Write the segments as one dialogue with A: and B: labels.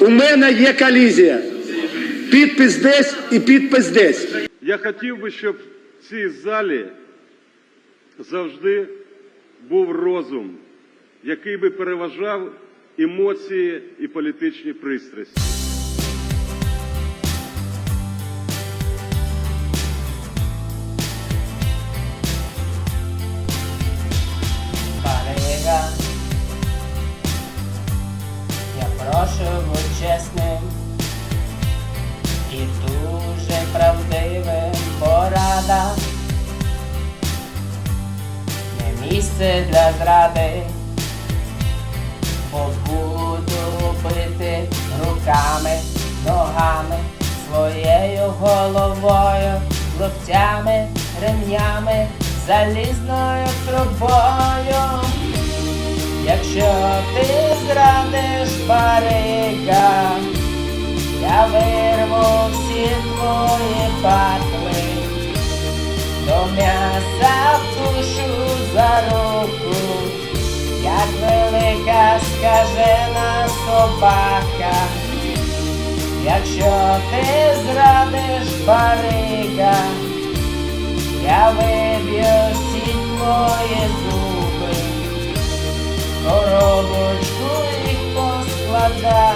A: У мене є колізія. Підпис десь і підпис десь.
B: Я хотів би, щоб в цій залі завжди був розум, який би переважав емоції і політичні пристрасті.
C: Місце для зради, бо буду бити руками, ногами, своєю головою, локтями, ремнями, залізною трубою. Якщо ти зрадиш барига, я вирву всі твої патли, до м'яса за руку, як велика скажена собака. Якщо ти зрадиш барига, я виб'ю всі твої зуби, коробочку їх поскладаю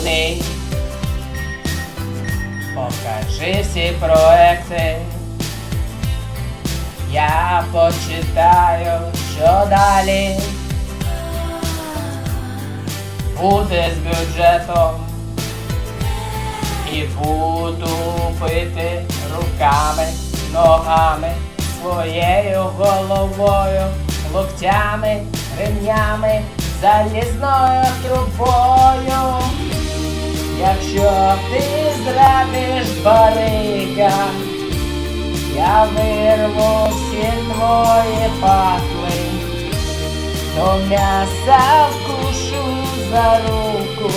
C: Шановний, покажи всі проекти. Я почитаю, що далі буде з бюджетом і буду пити руками, ногами, своєю головою, локтями, ремнями, залізною трубою. Якщо ти зрадиш барига, я вирву всі твої патли, до м'яса вкушу за руку,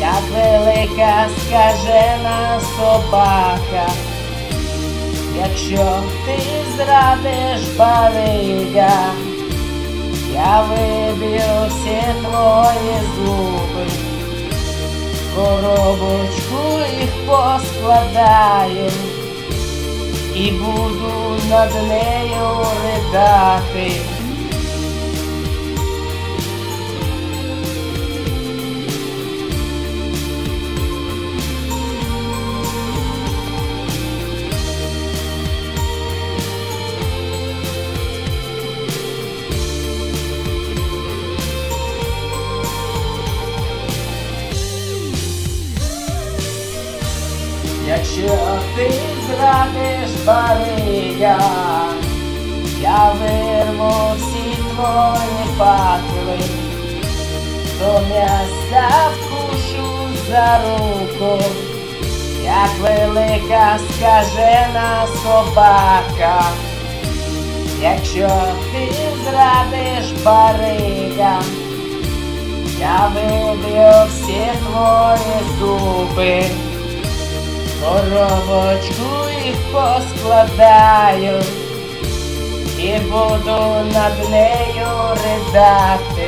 C: як велика скажена собака. Якщо ти зрадиш барига, я виб'ю всі твої коробочку їх поскладаю і буду над нею ридати. Якщо ти зрадиш барига, я вирву всі твої патли, до м'яса вкушу за руку, як велика скажена собака. Якщо ти зрадиш барига, я виб'ю всі твої зуби. Коробочку їх поскладаю і буду над нею ридати.